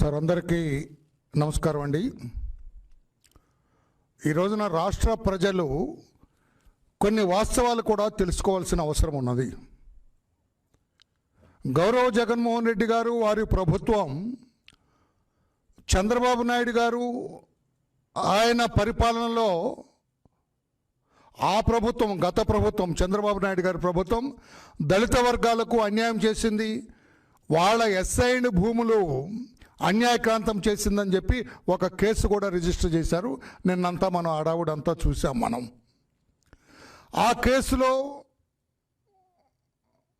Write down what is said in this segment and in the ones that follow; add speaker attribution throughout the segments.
Speaker 1: Sir అందరికీ నమస్కారం అండి. ఈ రోజున రాష్ట్ర ప్రజలు కొన్ని వాస్తవాలు కూడా తెలుసుకోవాల్సిన అవసరం ఉన్నది. గౌరవ జగన్మోహన్ రెడ్డి గారు వారి ప్రభుత్వం చంద్రబాబు నాయుడు గారు ఆయన పరిపాలనలో ఆ ప్రభుత్వం గత ప్రభుత్వం చంద్రబాబు నాయుడు గారి ప్రభుత్వం దళిత వర్గాలకు అన్యాయం చేసింది. వాళ్ళ ఎస్ఐని భూములు అన్యాయక్రాంతం చేసిందని చెప్పి ఒక కేసు కూడా రిజిస్టర్ చేశారు. నిన్నంతా మనం అడావుడంతా చూసాం మనం. ఆ కేసులో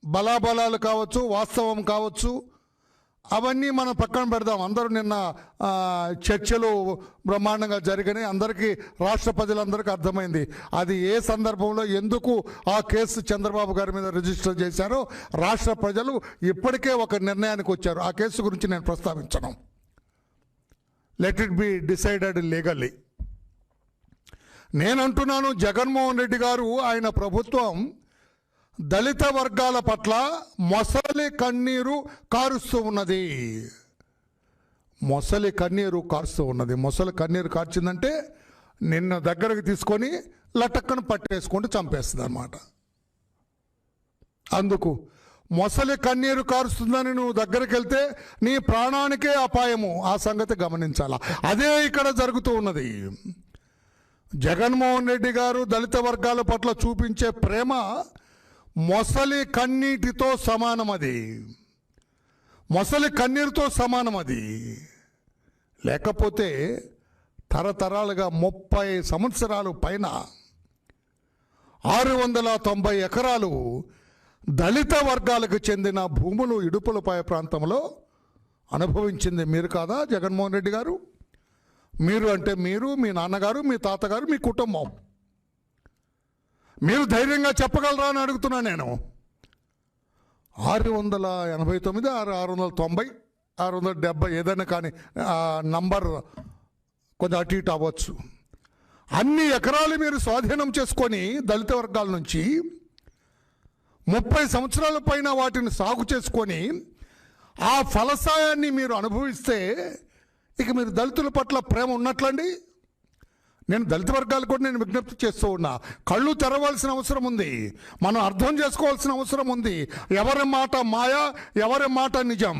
Speaker 1: బలాబలాలు కావచ్చు వాస్తవం కావచ్చు అవన్నీ మనం పక్కన పెడదాం. అందరూ నిన్న చర్చలు బ్రహ్మాండంగా జరిగినాయి. అందరికీ రాష్ట్ర ప్రజలందరికీ అర్థమైంది. అది ఏ సందర్భంలో ఎందుకు ఆ కేసు చంద్రబాబు గారి మీద రిజిస్టర్ చేశారో రాష్ట్ర ప్రజలు ఇప్పటికే ఒక నిర్ణయానికి వచ్చారు. ఆ కేసు గురించి నేను ప్రస్తావించను. Let it be decided legally నేనంటున్నాను Jaganmohan Reddy గారు ఆయన ప్రభుత్వం దళిత వర్గాల పట్ల మొసలి కన్నీరు కారుస్తూ ఉన్నది. మొసలి కన్నీరు కారుస్తూ ఉన్నది. మొసలి కన్నీరు కార్చిందంటే నిన్న దగ్గరకు తీసుకొని లటక్కను పట్టేసుకుంటూ చంపేస్తుంది అనమాట అందుకు మొసలి కన్నీరు కారుస్తుందని నువ్వు దగ్గరికి వెళ్తే నీ ప్రాణానికే అపాయము. ఆ సంగతి గమనించాలా? అదే ఇక్కడ జరుగుతూ ఉన్నది. జగన్మోహన్ రెడ్డి గారు దళిత వర్గాల పట్ల చూపించే ప్రేమ మొసలి కన్నీటితో సమానం అది మొసలి కన్నీరుతో సమానం అది లేకపోతే తరతరాలుగా ముప్పై సంవత్సరాలు పైన ఆరు వందల తొంభై ఎకరాలు దళిత వర్గాలకు చెందిన భూములు ఇడుపులపాయ ప్రాంతంలో అనుభవించింది మీరు కాదా జగన్మోహన్ రెడ్డి గారు? మీరు అంటే మీరు మీ నాన్నగారు మీ తాతగారు మీ కుటుంబం. మీరు ధైర్యంగా చెప్పగలరా అని అడుగుతున్నా నేను. ఆరు వందల ఎనభై తొమ్మిది ఆరు ఆరు వందల తొంభై ఆరు వందల డెబ్బై ఏదైనా కానీ నంబర్ కొంచెం అటు ఇటు అవ్వచ్చు. అన్ని ఎకరాలు మీరు స్వాధీనం చేసుకొని దళిత వర్గాల నుంచి ముప్పై సంవత్సరాల పైన వాటిని సాగు చేసుకొని ఆ ఫలసాయాన్ని మీరు అనుభవిస్తే ఇక మీరు దళితుల పట్ల ప్రేమ ఉన్నట్లండి. నేను దళిత వర్గాలు కూడా నేను విజ్ఞప్తి చేస్తూ ఉన్నా. కళ్ళు తెరవాల్సిన అవసరం ఉంది. మనం అర్థం చేసుకోవాల్సిన అవసరం ఉంది. ఎవరి మాట మాయ ఎవరి మాట నిజం?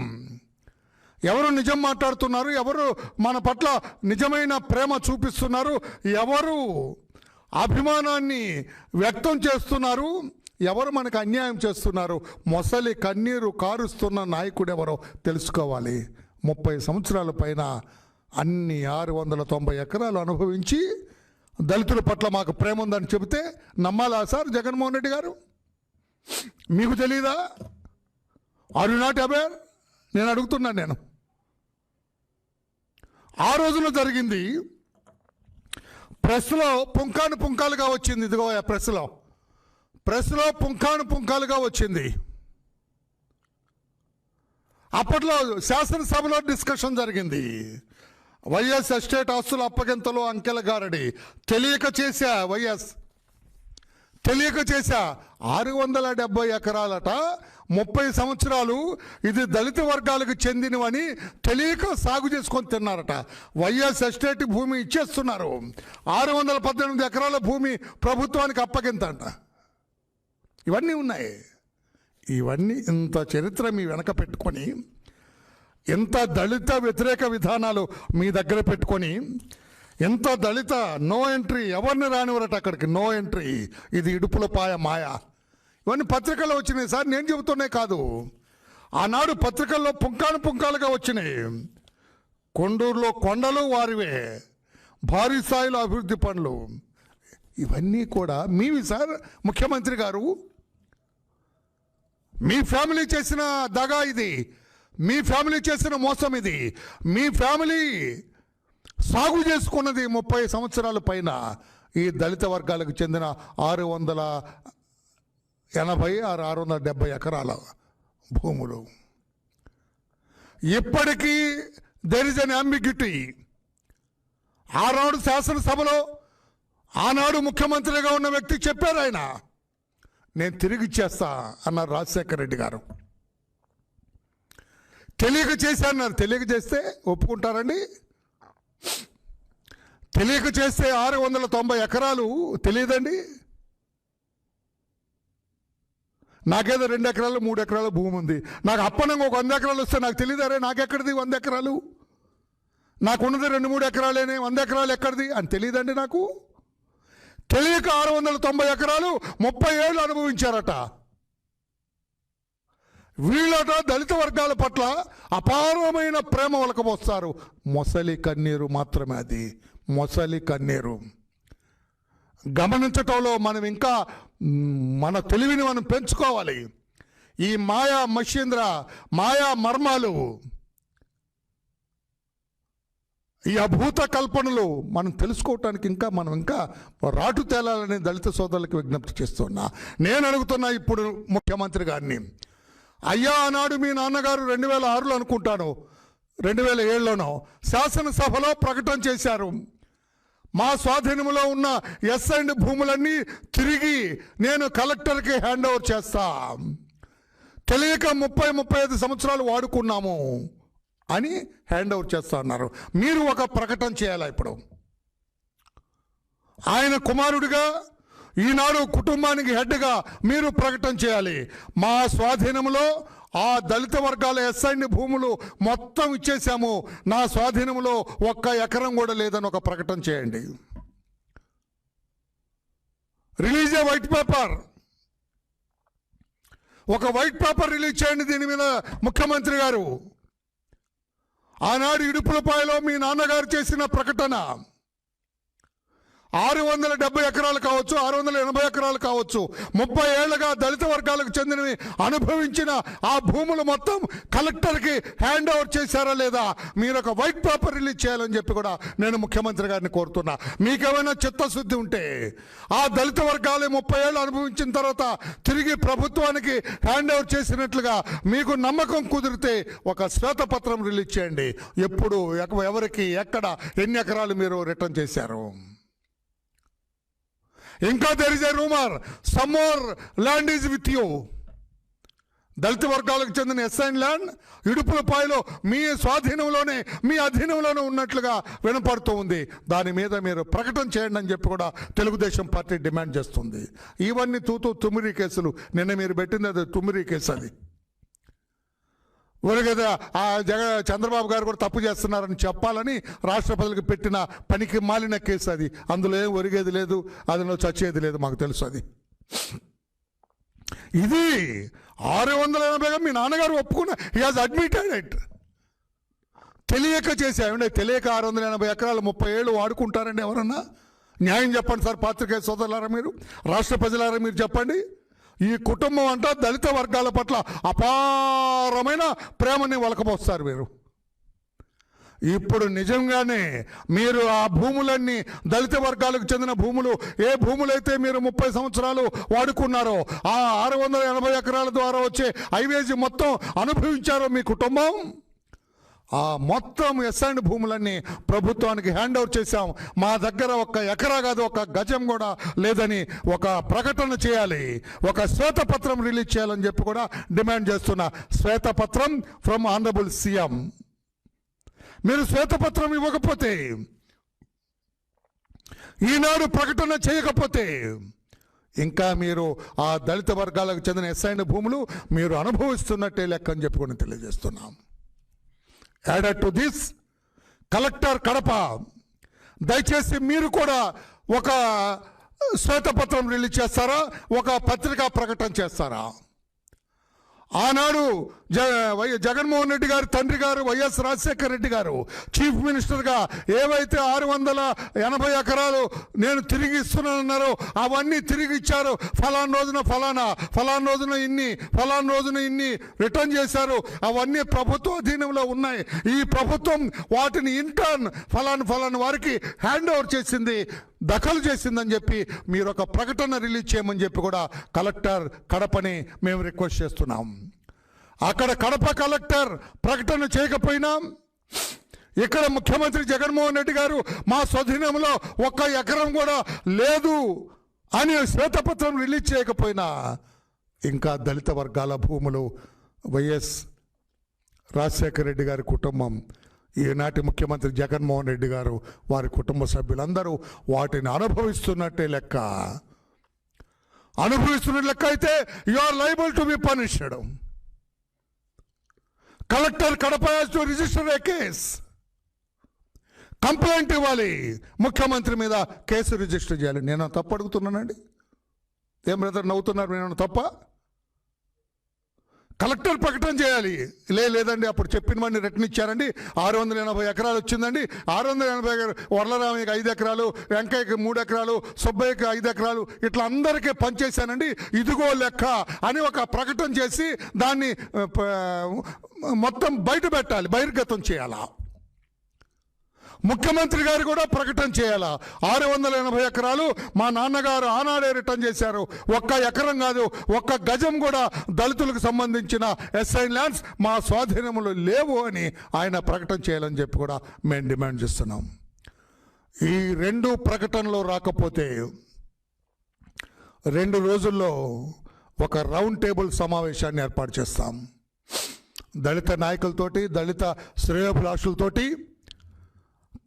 Speaker 1: ఎవరు నిజం మాట్లాడుతున్నారు? ఎవరు మన పట్ల నిజమైన ప్రేమ చూపిస్తున్నారు? ఎవరు అభిమానాన్ని వ్యక్తం చేస్తున్నారు? ఎవరు మనకు అన్యాయం చేస్తున్నారు? మొసలి కన్నీరు కారుస్తున్న నాయకుడు ఎవరో తెలుసుకోవాలి. ముప్పై సంవత్సరాల పైన అన్ని ఆరు వందల తొంభై ఎకరాలు అనుభవించి దళితుల పట్ల మాకు ప్రేమ ఉందని చెబితే నమ్మాలా సార్ జగన్మోహన్ రెడ్డి గారు? మీకు తెలీదా? ఆర్ యు నాట్ అవేర్ నేను అడుగుతున్నాను నేను. ఆ రోజున జరిగింది. ప్రెస్లో పుంకాను పుంకాలుగా వచ్చింది. ఇదిగో ఆ ప్రెస్లో. ప్రెస్లో పుంకాను పుంకాలుగా వచ్చింది. అప్పట్లో శాసనసభలో డిస్కషన్ జరిగింది. వైఎస్ ఎస్టేట్ ఆస్తుల అప్పగింతలు అంకెల గారడి. తెలియక చేశా వైఎస్. తెలియక చేశా. ఆరు వందల డెబ్బై ఎకరాలట. ముప్పై సంవత్సరాలు ఇది దళిత వర్గాలకు చెందినవని తెలియక సాగు చేసుకొని తిన్నారట. వైఎస్ ఎస్టేట్ భూమి ఇచ్చేస్తున్నారు. ఆరు వందల పద్దెనిమిది ఎకరాల భూమి ప్రభుత్వానికి అప్పగింతంట ఇవన్నీ ఉన్నాయి. ఇవన్నీ ఇంత చరిత్ర మీ వెనక పెట్టుకొని ఎంత దళిత వ్యతిరేక విధానాలు మీ దగ్గర పెట్టుకొని ఎంత దళిత నో ఎంట్రీ ఎవరిని రానివ్వరట అక్కడికి? నో ఎంట్రీ ఇది ఇడుపుల పాయ మాయ. ఇవన్నీ పత్రికల్లో వచ్చినాయి. సార్ నేను చెబుతున్నాయి కాదు. ఆనాడు పత్రికల్లో పుంకాను పుంకాలుగా వచ్చినాయి. కొండూరులో కొండలు వారివే. భారీ స్థాయిలో అభివృద్ధి పనులు. ఇవన్నీ కూడా మీవి సార్ ముఖ్యమంత్రి గారు? మీ ఫ్యామిలీ చేసిన దగా ఇది. మీ ఫ్యామిలీ చేసిన మోసం ఇది. మీ ఫ్యామిలీ సాగు చేసుకున్నది ముప్పై సంవత్సరాల పైన ఈ దళిత వర్గాలకు చెందిన ఆరు వందల ఎనభై ఆరు ఆరు వందల డెబ్బై ఎకరాల భూములు. ఇప్పటికీ దెర్ ఇస్ అన్ అంబిగ్యుటీ ఆనాడు శాసనసభలో ఆనాడు ముఖ్యమంత్రిగా ఉన్న వ్యక్తి చెప్పారు ఆయన. నేను తిరిగి ఇచ్చేస్తా అన్నారు రాజశేఖర రెడ్డి గారు. తెలియక చేశారన్నారు తెలియక చేస్తే ఒప్పుకుంటారండి. తెలియక చేస్తే ఆరు వందల తొంభై ఎకరాలు తెలియదండి. నాకేదో రెండు ఎకరాలు మూడు ఎకరాల భూమి ఉంది. నాకు అప్పనంగా ఒక వంద ఎకరాలు వస్తే నాకు తెలియదారే నాకెక్కడిది వంద ఎకరాలు? నాకున్నది రెండు మూడు ఎకరాలేనే వంద ఎకరాలు ఎక్కడిది అని తెలియదండి నాకు. తెలియక ఆరు వందల తొంభై ఎకరాలు ముప్పై ఏళ్ళు అనుభవించారట. వీళ్ళట దళిత వర్గాల పట్ల అపారమైన ప్రేమ వలకపోస్తారు మొసలి కన్నీరు మాత్రమే అది. మొసలి కన్నీరు. గమనించటంలో మనం ఇంకా మన తెలివిని మనం పెంచుకోవాలి. ఈ మాయా మషీంద్ర మాయా మర్మాలు ఈ అభూత కల్పనలు మనం తెలుసుకోవటానికి ఇంకా మనం ఇంకా రాటు తేలాలని దళిత సోదరులకు విజ్ఞప్తి చేస్తున్నా. నేను అడుగుతున్నా ఇప్పుడు ముఖ్యమంత్రి గారిని. అయ్యా ఆనాడు మీ నాన్నగారు రెండు వేల ఆరులో అనుకుంటాను. రెండు వేల ఏడులోనో శాసనసభలో ప్రకటన చేశారు. మా స్వాధీనంలో ఉన్న ఎస్ అండ్ భూములన్నీ తిరిగి నేను కలెక్టర్కి హ్యాండ్ ఓవర్ చేస్తా. తెలియక ముప్పై ముప్పై ఐదు సంవత్సరాలు వాడుకున్నాము అని హ్యాండ్ ఓవర్ చేస్తా అన్నారు. మీరు ఒక ప్రకటన చేయాలా ఇప్పుడు? ఆయన కుమారుడిగా ఈనాడు కుటుంబానికి హెడ్గా మీరు ప్రకటన చేయాలి. మా స్వాధీనంలో ఆ దళిత వర్గాల ఎస్ఐని భూములు మొత్తం ఇచ్చేసాము. నా స్వాధీనంలో ఒక్క ఎకరం కూడా లేదని ఒక ప్రకటన చేయండి. Release a white paper. ఒక వైట్ పేపర్ రిలీజ్ చేయండి దీని మీద ముఖ్యమంత్రి గారు. ఆనాడు ఇడుపులపాయలో మీ నాన్నగారు చేసిన ప్రకటన. ఆరు వందల డెబ్బై ఎకరాలు కావచ్చు ఆరు వందల ఎనభై ఎకరాలు కావచ్చు. ముప్పై ఏళ్ళుగా దళిత వర్గాలకు చెందినవి అనుభవించిన ఆ భూములు మొత్తం కలెక్టర్కి హ్యాండ్ ఓవర్ చేశారా లేదా? మీరు ఒక వైట్ పేపర్ రిలీజ్ చేయాలని చెప్పి కూడా నేను ముఖ్యమంత్రి గారిని కోరుతున్నా. మీకేమైనా చిత్తశుద్ధి ఉంటే ఆ దళిత వర్గాలు ముప్పై ఏళ్ళు అనుభవించిన తర్వాత తిరిగి ప్రభుత్వానికి హ్యాండ్ ఓవర్ చేసినట్లుగా మీకు నమ్మకం కుదిరితే ఒక శ్వేతపత్రం రిలీజ్ చేయండి. ఎప్పుడు ఎవరికి ఎక్కడ ఎన్ని ఎకరాలు మీరు రిటర్న్ చేశారు? ఇంకా there is rumour some more land is with you దళిత వర్గాలకు చెందిన ఎస్ఐన్ ల్యాండ్ ఇడుపులపాయలో మీ స్వాధీనంలోనే మీ అధీనంలోనే ఉన్నట్లుగా వినపడుతూ ఉంది. దాని మీద మీరు ప్రకటన చేయండి అని చెప్పి కూడా తెలుగుదేశం పార్టీ డిమాండ్ చేస్తుంది. ఇవన్నీ తూతూ తుమ్మిరి కేసులు. నిన్న మీరు పెట్టింది అది తుమ్మిరి కేసు అది. ఊరు ఆ జగ చంద్రబాబు గారు కూడా తప్పు చేస్తున్నారని చెప్పాలని రాష్ట్ర ప్రజలకు పెట్టిన పనికి మాలిన కేసు అది. అందులో ఏం ఒరిగేది లేదు అందులో చచ్చేది లేదు మాకు తెలుసు అది. ఇది ఆరు వందల ఎనభైగా మీ నాన్నగారు ఒప్పుకున్న హీ హాజ్ అడ్మిటెడ్ ఇట్ తెలియక చేసామండి తెలియక ఆరు వందల ఎనభై ఎకరాలు ముప్పై ఏళ్ళు వాడుకుంటారండి ఎవరన్నా? న్యాయం చెప్పండి సార్ పాత్రికేయ సోదరులారా మీరు? రాష్ట్ర ప్రజలారా మీరు చెప్పండి? ఈ కుటుంబం అంట దళిత వర్గాల పట్ల అపారమైన ప్రేమని వలకపోస్తారు మీరు ఇప్పుడు నిజంగానే మీరు ఆ భూములన్నీ దళిత వర్గాలకు చెందిన భూములు ఏ భూములైతే మీరు ముప్పై సంవత్సరాలు వాడుకున్నారో ఆ ఆరు వందల ఎనభై ఎకరాల ద్వారా వచ్చే హైవేజ్ మొత్తం అనుభవించారో మీ కుటుంబం? ఆ మొత్తం ఎస్ఎండ్ భూములన్నీ ప్రభుత్వానికి హ్యాండ్ ఓవర్ చేశాం. మా దగ్గర ఒక ఎకరా కాదు ఒక గజం కూడా లేదని ఒక ప్రకటన చేయాలి. ఒక శ్వేతపత్రం రిలీజ్ చేయాలని చెప్పి కూడా డిమాండ్ చేస్తున్నా. శ్వేతపత్రం ఫ్రమ్ ఆనరబుల్ సీఎం మీరు శ్వేతపత్రం ఇవ్వకపోతే ఈనాడు ప్రకటన చేయకపోతే ఇంకా మీరు ఆ దళిత వర్గాలకు చెందిన ఎస్ఐన భూములు మీరు అనుభవిస్తున్నట్టే లెక్క అని చెప్పుకొని తెలియజేస్తున్నాం. Added to this collector Kadapa దయచేసి మీరు కూడా ఒక uh, శ్వేతపత్రం రిలీజ్ చేస్తారా? ఒక పత్రికా ప్రకటన చేస్తారా? ఆనాడు జ వై జగన్మోహన్ రెడ్డి గారు తండ్రి గారు వైఎస్ రాజశేఖర రెడ్డి గారు చీఫ్ మినిస్టర్గా ఏవైతే ఆరు వందల ఎనభై ఎకరాలు నేను తిరిగి ఇస్తున్నానన్నారో అవన్నీ తిరిగి ఇచ్చారు. ఫలానా రోజున ఫలానా ఫలానా రోజున ఇన్ని ఫలానా రోజున ఇన్ని రిటర్న్ చేశారు. అవన్నీ ప్రభుత్వ అధీనంలో ఉన్నాయి. ఈ ప్రభుత్వం వాటిని ఇంటర్న్ ఫలానా ఫలానా వారికి హ్యాండ్ ఓవర్ చేసింది దఖలు చేసిందని చెప్పి మీరు ఒక ప్రకటన రిలీజ్ చేయమని చెప్పి కూడా కలెక్టర్ కడపని మేము రిక్వెస్ట్ చేస్తున్నాం. అక్కడ కడప కలెక్టర్ ప్రకటన చేయకపోయినా. ఇక్కడ ముఖ్యమంత్రి జగన్మోహన్ రెడ్డి గారు మా స్వధీనంలో ఒక్క ఎకరం కూడా లేదు అని శ్వేతపత్రం రిలీజ్ చేయకపోయినా ఇంకా దళిత వర్గాల భూములు వైఎస్ రాజశేఖర రెడ్డి గారి కుటుంబం ఈనాటి ముఖ్యమంత్రి జగన్మోహన్ రెడ్డి గారు వారి కుటుంబ సభ్యులందరూ వాటిని అనుభవిస్తున్నట్టే లెక్క. అనుభవిస్తున్న లెక్క అయితే you are liable to be punished collector Kadapa to register a case. Complaint ఇవ్వాలి. ముఖ్యమంత్రి మీద కేసు రిజిస్టర్ చేయాలి. నేను తప్పు అడుగుతున్నానండి? ఏం బ్రదర్ నవ్వుతున్నారు? నేను తప్ప? కలెక్టర్ ప్రకటన చేయాలి. లే లేదండి అప్పుడు చెప్పిన వాడిని రిటర్న్ ఇచ్చారండి. ఆరు వందల ఎనభై ఎకరాలు వచ్చిందండి. ఆరు వందల ఎనభై వరలరామయ్యకి ఐదు ఎకరాలు వెంకయ్యకి మూడు ఎకరాలు సుబ్బయ్యకి ఐదు ఎకరాలు ఇట్లా అందరికీ పనిచేశానండి. ఇదిగో లెక్క అని ఒక ప్రకటన చేసి దాన్ని మొత్తం బయట పెట్టాలి బహిర్గతం చేయాలా. ముఖ్యమంత్రి గారు కూడా ప్రకటన చేయాలా? ఆరు వందల ఎనభై ఎకరాలు మా నాన్నగారు ఆనాడే రిటర్న్ చేశారు. ఒక్క ఎకరం కాదు ఒక్క గజం కూడా దళితులకు సంబంధించిన ఎస్ఐ ల్యాండ్స్ మా స్వాధీనంలో లేవు అని ఆయన ప్రకటన చేయాలని చెప్పి కూడా మేము డిమాండ్ చేస్తున్నాం. ఈ రెండు ప్రకటనలు రాకపోతే రెండు రోజుల్లో ఒక రౌండ్ టేబుల్ సమావేశాన్ని ఏర్పాటు చేస్తాం. దళిత నాయకులతోటి దళిత శ్రేయోభిలాషులతోటి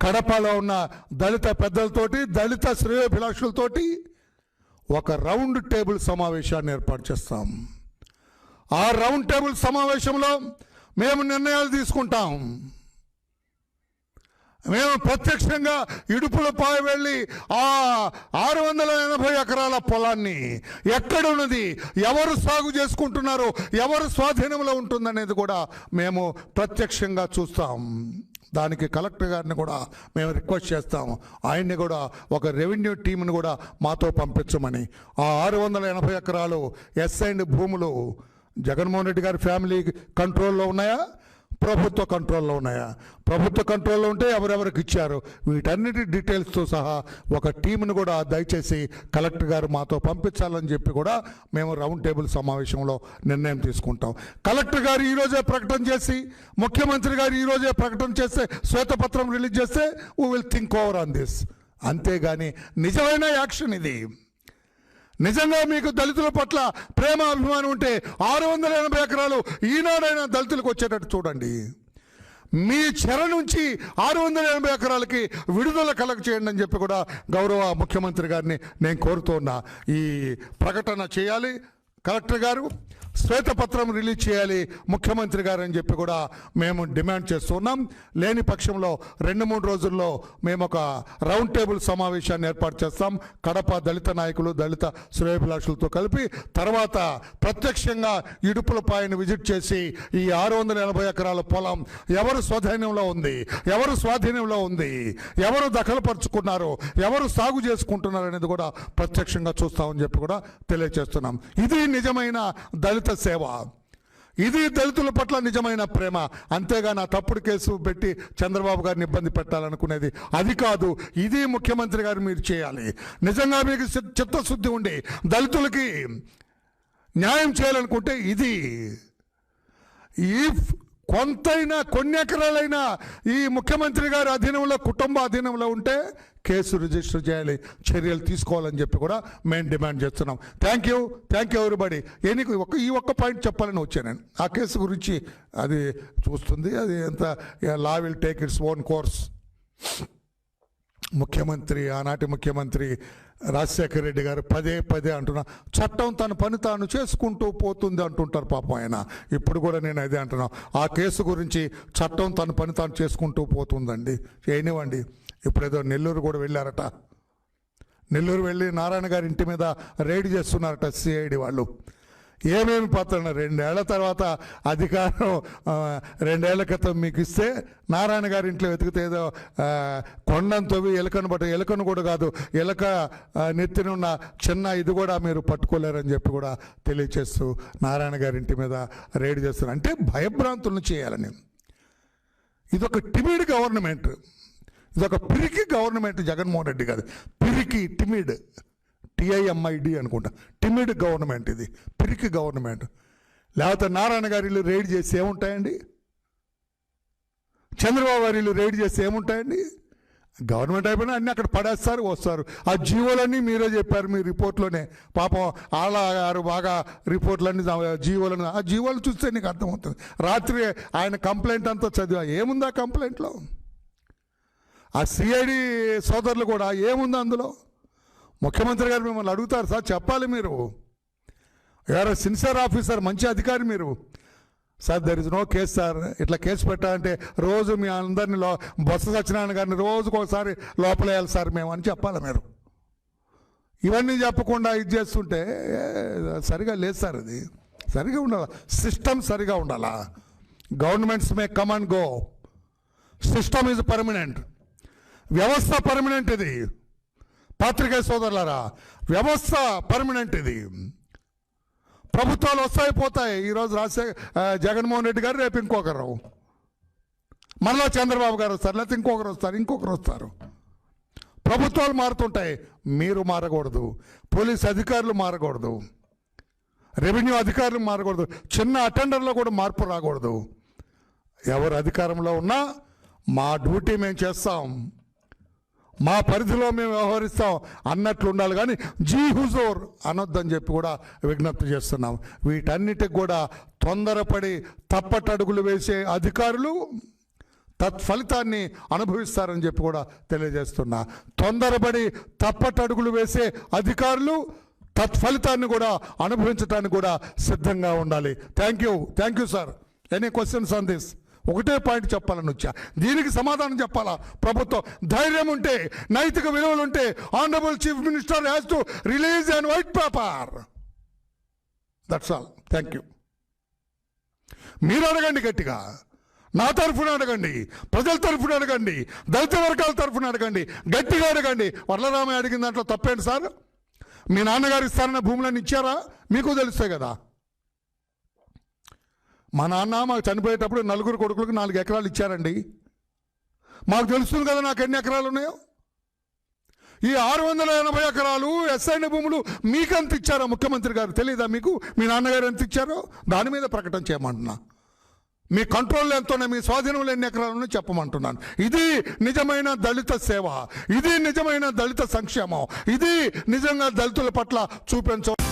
Speaker 1: కడపలో ఉన్న దళిత పెద్దలతోటి దళిత శ్రేయోభిలాషులతోటి ఒక రౌండ్ టేబుల్ సమావేశాన్ని ఏర్పాటు చేస్తాం. ఆ రౌండ్ టేబుల్ సమావేశంలో మేము నిర్ణయాలు తీసుకుంటాం. మేము ప్రత్యక్షంగా ఇడుపులపై వెళ్ళి ఆ ఆరు వందల ఎనభై ఎకరాల పొలాన్ని ఎక్కడున్నది ఎవరు సాగు చేసుకుంటున్నారు ఎవరు స్వాధీనంలో ఉంటుందనేది కూడా మేము ప్రత్యక్షంగా చూస్తాం. దానికి కలెక్టర్ గారిని కూడా మేము రిక్వెస్ట్ చేస్తాము. ఆయన్ని కూడా ఒక రెవెన్యూ టీంని కూడా మాతో పంపించమని. ఆ ఆరు వందల ఎనభై ఎకరాలు ఎస్ అండ్ భూములు జగన్మోహన్ రెడ్డి గారి ఫ్యామిలీ కంట్రోల్లో ఉన్నాయా? ప్రభుత్వ కంట్రోల్లో ఉన్నాయా? ప్రభుత్వ కంట్రోల్లో ఉంటే ఎవరెవరికి ఇచ్చారు? వీటన్నిటి డీటెయిల్స్తో సహా ఒక టీంను కూడా దయచేసి కలెక్టర్ గారు మాతో పంపించాలని చెప్పి కూడా మేము రౌండ్ టేబుల్ సమావేశంలో నిర్ణయం తీసుకుంటాం. కలెక్టర్ గారు ఈరోజే ప్రకటన చేసి ముఖ్యమంత్రి గారు ఈరోజే ప్రకటన చేస్తే శ్వేతపత్రం రిలీజ్ చేస్తే we will think over on this అంతేగాని నిజమైన యాక్షన్ ఇది. నిజంగా మీకు దళితుల పట్ల ప్రేమ అభిమానం ఉంటే ఆరు వందల ఎనభై ఎకరాలు ఈనాడైనా దళితులకు వచ్చేటట్టు చూడండి. మీ చెర నుంచి ఆరు వందల ఎనభై ఎకరాలకి విడుదల కలగ చేయండి అని చెప్పి కూడా గౌరవ ముఖ్యమంత్రి గారిని నేను కోరుతున్నా ఈ ప్రకటన చేయాలి. కలెక్టర్ గారు శ్వేతపత్రం రిలీజ్ చేయాలి ముఖ్యమంత్రి గారు అని చెప్పి కూడా మేము డిమాండ్ చేస్తున్నాం. లేని పక్షంలో రెండు మూడు రోజుల్లో మేము ఒక రౌండ్ టేబుల్ సమావేశాన్ని ఏర్పాటు చేస్తాం. కడప దళిత నాయకులు దళిత శ్రేయభిలాషులతో కలిపి తర్వాత ప్రత్యక్షంగా ఇడుపులపాయని విజిట్ చేసి ఈ ఆరు వందల ఎనభై ఎకరాల పొలం ఎవరు స్వాధీనంలో ఉంది? ఎవరు స్వాధీనంలో ఉంది? ఎవరు దఖలుపరుచుకున్నారు? ఎవరు సాగు చేసుకుంటున్నారు అనేది కూడా ప్రత్యక్షంగా చూస్తామని చెప్పి కూడా తెలియజేస్తున్నాం. ఇది నిజమైన దళిత సేవ. ఇది దళితుల పట్ల నిజమైన ప్రేమ. అంతేగాని ఆ తప్పుడు కేసు పెట్టి చంద్రబాబు గారిని ఇబ్బంది పెట్టాలనుకునేది. అది కాదు ఇది ముఖ్యమంత్రి గారు మీరు చేయాలి. నిజంగా మీకు చిత్తశుద్ధి ఉండి దళితులకి న్యాయం చేయాలనుకుంటే ఇది. ఈ కొంతైనా కొన్ని ఎకరాలైనా ఈ ముఖ్యమంత్రి గారి అధీనంలో కుటుంబ అధీనంలో ఉంటే కేసు రిజిస్టర్ చేయాలి చర్యలు తీసుకోవాలని చెప్పి కూడా మేము డిమాండ్ చేస్తున్నాం. థ్యాంక్ యూ థ్యాంక్ యూ ఎవరిబడి ఎన్ని ఒక్క ఈ ఒక్క పాయింట్ చెప్పాలని వచ్చాను నేను. ఆ కేసు గురించి అది చూస్తుంది అది ఎంత law will take its own course ముఖ్యమంత్రి ఆనాటి ముఖ్యమంత్రి రాజశేఖర రెడ్డి గారు పదే పదే అంటున్నా చట్టం తన పని తాను చేసుకుంటూ పోతుంది అంటుంటారు పాపం ఆయన. ఇప్పుడు కూడా నేను అదే అంటున్నా ఆ కేసు గురించి చట్టం తన పని తాను చేసుకుంటూ పోతుందండి. చేయనివ్వండి. ఇప్పుడు ఏదో నెల్లూరు కూడా వెళ్ళారట. నెల్లూరు వెళ్ళి నారాయణ గారి ఇంటి మీద రైడ్ చేస్తున్నారట సిఐడి వాళ్ళు. ఏమేమి పాత్ర రెండేళ్ళ తర్వాత అధికారం రెండేళ్ళ క్రితం మీకు ఇస్తే నారాయణ గారి ఇంట్లో వెతికితే ఏదో కొండను తవ్వి ఎలుకను పట్టు ఎలుకను కూడా కాదు ఎలుక నెత్తినున్న చిన్న ఇది కూడా మీరు పట్టుకోలేరని చెప్పి కూడా తెలియచేస్తూ నారాయణ గారి ఇంటి మీద రైడ్ చేస్తున్నారు అంటే భయభ్రాంతులను చేయాలని ఇదొక టిమిడ్ గవర్నమెంట్ ఇదొక పిరికి గవర్నమెంట్ జగన్మోహన్ రెడ్డి గారు. పిరికి టిమిడ్ టిఐఎంఐడి అనుకుంటా. టిమిడ్ గవర్నమెంట్ ఇది. పిరికి గవర్నమెంట్ లేకపోతే నారాయణ గారి ఇల్లు రైడ్ చేసి ఏముంటాయండి? చంద్రబాబు గారి ఇల్లు రైడ్ చేసి ఏముంటాయండి? గవర్నమెంట్ అయిపోయినా అన్నీ అక్కడ పడేస్తారు వస్తారు. ఆ జీవోలన్నీ మీరే చెప్పారు మీ రిపోర్ట్లోనే. పాపం ఆళ్ళ గారు బాగా రిపోర్ట్లన్నీ జీవోలను ఆ జీవోలు చూస్తే నీకు అర్థమవుతుంది. రాత్రి ఆయన కంప్లైంట్ అంతా చదివా. ఏముంది ఆ కంప్లైంట్లో ఆ సిఐడి సోదరులు కూడా ఏముంది అందులో? ముఖ్యమంత్రి గారు మిమ్మల్ని అడుగుతారు సార్ చెప్పాలి మీరు. ఎవరో సిన్సియర్ ఆఫీసర్ మంచి అధికారి మీరు. Sir there is no case sir ఇట్లా కేసు పెట్టాలంటే రోజు మీ అందరిని లో బొత్స సత్యనారాయణ గారిని రోజుకు ఒకసారి లోపలేయాలి సార్ మేము అని చెప్పాలి మీరు. ఇవన్నీ చెప్పకుండా ఇది చేస్తుంటే సరిగా లేదు సార్ ఇది. సరిగా ఉండాలా? సిస్టమ్ సరిగా ఉండాలా? Governments may come and go system is permanent వ్యవస్థ పర్మనెంట్ ఇది. పాత్రికేయ సోదరులారా వ్యవస్థ పర్మనెంట్ ఇది. ప్రభుత్వాలు వస్తాయి పోతాయి ఈరోజు రాజశేఖర జగన్మోహన్ రెడ్డి గారు రేపు ఇంకొకరు. మళ్ళా చంద్రబాబు గారు వస్తారు లేకపోతే ఇంకొకరు వస్తారు ఇంకొకరు వస్తారు. ప్రభుత్వాలు మారుతుంటాయి. మీరు మారకూడదు. పోలీస్ అధికారులు మారకూడదు. రెవెన్యూ అధికారులు మారకూడదు. చిన్న అటెండర్లో కూడా మార్పు రాకూడదు. ఎవరు అధికారంలో ఉన్నా మా డ్యూటీ మేము చేస్తాం. మా పరిధిలో మేము వ్యవహరిస్తాం అన్నట్లు ఉండాలి. కానీ జీ హుజూర్ అనొద్దని చెప్పి కూడా విజ్ఞప్తి చేస్తున్నాం. వీటన్నిటికి కూడా తొందరపడి తప్పటడుగులు వేసే అధికారులు తత్ఫలితాన్ని అనుభవిస్తారని చెప్పి కూడా తెలియజేస్తున్నా. తొందరపడి తప్పటడుగులు వేసే అధికారులు తత్ఫలితాన్ని కూడా అనుభవించడానికి కూడా సిద్ధంగా ఉండాలి. Thank you. Thank you sir. Any questions on this ఒకటే పాయింట్ చెప్పాలని వచ్చా. దీనికి సమాధానం చెప్పాలా? ప్రభుత్వం ధైర్యం ఉంటే నైతిక విలువలు ఉంటే honourable chief minister has to release and white paper that's all thank you మీరు అడగండి గట్టిగా. నా తరఫున అడగండి ప్రజల తరఫున అడగండి దళిత వర్గాల తరఫున అడగండి గట్టిగా అడగండి. వరలరామయ్య అడిగిన దాంట్లో తప్పేంటి సార్? మీ నాన్నగారు ఇస్తారన్న భూములను ఇచ్చారా? మీకు తెలుస్తాయి కదా. మా నాన్న మాకు చనిపోయేటప్పుడు నలుగురు కొడుకులకు నాలుగు ఎకరాలు ఇచ్చారండి. మాకు తెలుస్తుంది కదా నాకు ఎన్ని ఎకరాలు ఉన్నాయో. ఈ ఆరు వందల ఎనభై ఎకరాలు ఎస్ఐన భూములు మీకెంత ఇచ్చారో ముఖ్యమంత్రి గారు తెలియదా మీకు? మీ నాన్నగారు ఎంత ఇచ్చారో? దాని మీద ప్రకటన చేయమంటున్నా. మీ కంట్రోల్లో ఎంత ఉన్నాయి? మీ స్వాధీనంలో ఎన్ని ఎకరాలు ఉన్నాయో చెప్పమంటున్నాను. ఇది నిజమైన దళిత సేవ. ఇది నిజమైన దళిత సంక్షేమం. ఇది నిజంగా దళితుల పట్ల చూపించ